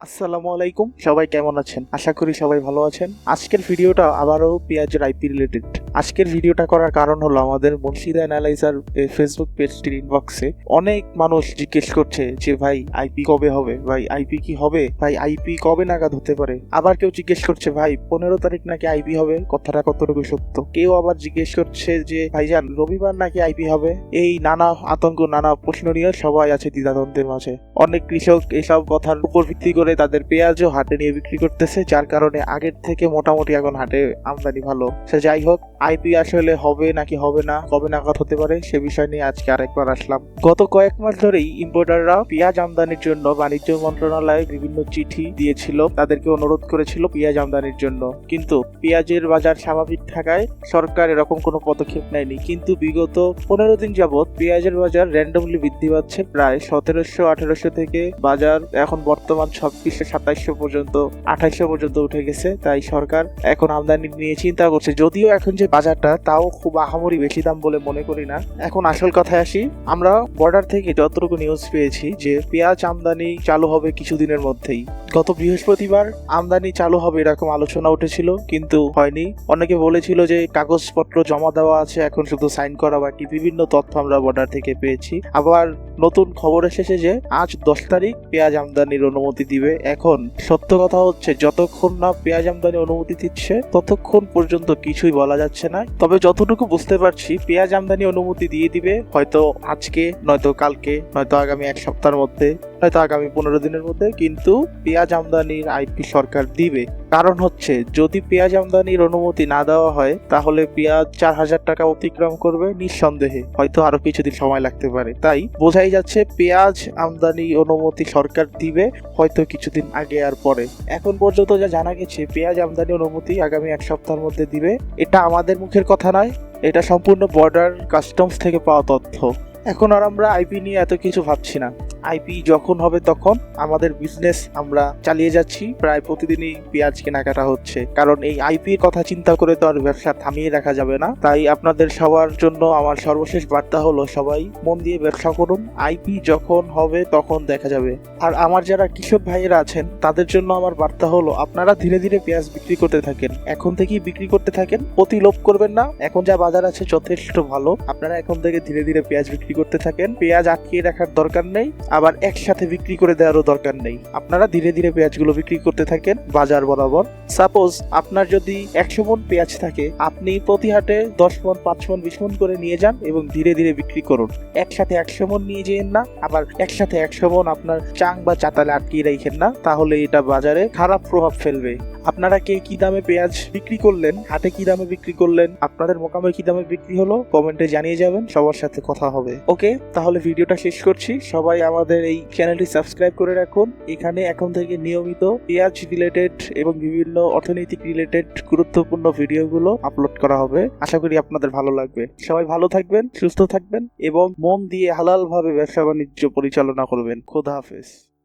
আসসালামু আলাইকুম। সবাই কেমন আছেন? আশা করি সবাই ভালো আছেন। আজকের ভিডিওটা আবারও পেঁয়াজের আইপি রিলেটেড আজকের ভিডিওটা করার কারণ হলো আমাদের মুর্শিদা অ্যানালাইজার ফেসবুক পেজটির ইনবক্সে অনেক মানুষ জিজ্ঞেস করছে যে, ভাই আইপি কবে হবে? ভাই আইপি কি হবে? ভাই আইপি কবে নাগাদ হতে পারে? আবার কেউ জিজ্ঞেস করছে, ভাই, পনেরো তারিখ নাকি আইপি হবে? কথাটা কতটুকু সত্য? কেউ আবার জিজ্ঞেস করছে যে, ভাইজান, রবিবার নাকি আইপি হবে? এই নানা আতঙ্ক, নানা প্রশ্ন নিয়ে সবাই আছে দ্বিধাদ্বন্দ্বের মাঝে। অনেক কৃষক এসব কথার উপর ভিত্তি করে তাদের পেঁয়াজও হাটে নিয়ে বিক্রি করতেছে, যার কারণে আগের থেকে মোটামুটি এখন হাটে আমদানি ভালো। সে যাই হোক আইপি আসলে হবে নাকি হবে না, কবে নাগাদ হতে পারে, সে বিষয় নিয়ে আজকে আরেকবার আসলাম। গত কয়েক মাস ধরেই ইম্পোর্টাররা পেঁয়াজ আমদানির জন্য বাণিজ্য মন্ত্রণালয়ে বিভিন্ন চিঠি দিয়েছিল, তাদেরকে অনুরোধ করেছিল পেঁয়াজ আমদানির জন্য। কিন্তু পেঁয়াজের বাজার স্বাভাবিক থাকায় সরকার এরকম কোনো পদক্ষেপ নেয়নি। কিন্তু বিগত পনেরো দিন যাবৎ পেঁয়াজের বাজার র্যান্ডমলি বৃদ্ধি পাচ্ছে প্রায় সতেরোশো, আঠেরোশো থেকে বাজার এখন বর্তমান ছাব্বিশশো, সাতাইশশো পর্যন্ত, আঠাইশশো পর্যন্ত উঠে গেছে। তাই সরকার এখন আমদানি নিয়ে চিন্তা করছে। যদিও এখন যে বাজারটা, তাও খুব আহামরি বেশি দাম বলে মনে করি না। এখন আসল কথায় আসি, আমরা বর্ডার থেকে যতটুকু নিউজ পেয়েছি যে পেঁয়াজ আমদানি চালু হবে কিছুদিনের মধ্যেই। গত বৃহস্পতিবার আমদানি চালু হবে এরকম আলোচনা উঠেছিল, কিন্তু হয়নি। অনেকে বলেছিল যে কাগজপত্র জমা দেওয়া আছে, এখন শুধু সাইন করা বাকি। বিভিন্ন তথ্য আমরা বর্ডার থেকে পেয়েছি। আবার নতুন খবর এসেছে যে আজ দশ তারিখ পেঁয়াজ আমদানির অনুমতি দিবে। এখন সত্য কথা হচ্ছে, যতক্ষণ না পেঁয়াজ আমদানি অনুমতি দিচ্ছে, ততক্ষণ পর্যন্ত কিছুই বলা যাচ্ছে না। তবে যতটুকু বুঝতে পারছি, পেঁয়াজ আমদানি অনুমতি দিয়ে দিবে। হয়তো আজকে, নয়তো কালকে, নয়তো আগামী এক সপ্তাহের মধ্যে। হয়তো আগামী পনেরো দিনের মধ্যে, কিন্তু পেঁয়াজ আমদানির আইপি সরকার দিবে। কারণ হচ্ছে, যদি পেঁয়াজ আমদানির অনুমতি না দেওয়া হয়, তাহলে পেঁয়াজ চার হাজার টাকা অতিক্রম করবে নিঃসন্দেহে। হয়তো আরও কিছুদিন সময় লাগতে পারে। তাই বোঝাই যাচ্ছে, পেঁয়াজ আমদানি অনুমতি সরকার দিবে হয়তো কিছুদিন আগে আর পরে। এখন পর্যন্ত যা জানা গেছে, পেঁয়াজ আমদানি অনুমতি আগামী এক সপ্তাহের মধ্যে দিবে। এটা আমাদের মুখের কথা নয়, এটা সম্পূর্ণ বর্ডার কাস্টমস থেকে পাওয়া তথ্য। এখন আর আমরা আইপি নিয়ে এত কিছু ভাবছি না। আইপি যখন হবে তখন আমাদের বিজনেস আমরা চালিয়ে যাচ্ছি। প্রায় প্রতিদিনই পেঁয়াজ কেনাকাটা হচ্ছে। কারণ এই আইপির কথা চিন্তা করে তো আর ব্যবসা থামিয়ে রাখা যাবে না। তাই আপনাদের সবার জন্য আমার সর্বশেষ বার্তা হলো, সবাই মন দিয়ে ব্যবসা করুন। আইপি যখন হবে তখন দেখা যাবে। আর আমার যারা কৃষক ভাইয়েরা আছেন, তাদের জন্য আমার বার্তা হলো, আপনারা ধীরে ধীরে পেঁয়াজ বিক্রি করতে থাকেন। এখন থেকেই বিক্রি করতে থাকেন, অতি লোভ করবেন না। এখন যা বাজার আছে যথেষ্ট ভালো। আপনারা এখন থেকে ধীরে ধীরে পেঁয়াজ বিক্রি করতে থাকেন। পেঁয়াজ আটকিয়ে রাখার দরকার নেই। আবার একসাথে বিক্রি করে দেওয়ারও দরকার নেই। আপনারা ধীরে ধীরে পেঁয়াজগুলো বিক্রি করতে থাকেন বাজার বরাবর। সাপোজ আপনার যদি একশো মন পেঁয়াজ থাকে, আপনি প্রতি হাটে দশ মন পাঁচ মন, বিশ মন করে নিয়ে যান এবং ধীরে ধীরে বিক্রি করুন। একসাথে একশো মন নিয়ে যেন না, আবার একসাথে একশো মন আপনার চাং বা চাতালে আটকিয়ে রাখেন না, তাহলে এটা বাজারে খারাপ প্রভাব ফেলবে। আপনারা কে কি দামে পেঁয়াজ বিক্রি করলেন, হাটে কি দামে বিক্রি করলেন, আপনাদের মোকামে কি দামে বিক্রি হলো, কমেন্টে জানিয়ে যাবেন, সবার সাথে কথা হবে। ওকে, তাহলে ভিডিওটা শেষ করছি। সবাই আমাদের এই চ্যানেলটি সাবস্ক্রাইব করে রাখুন। এখানে এখন থেকে নিয়মিত পেঁয়াজ রিলেটেড এবং বিভিন্ন অর্থনৈতিক রিলেটেড গুরুত্বপূর্ণ ভিডিওগুলো আপলোড করা হবে। আশা করি আপনাদের ভালো লাগবে। সবাই ভালো থাকবেন, সুস্থ থাকবেন এবং মন দিয়ে হালাল ভাবে ব্যবসা বাণিজ্য পরিচালনা করবেন। খোদা হাফেজ।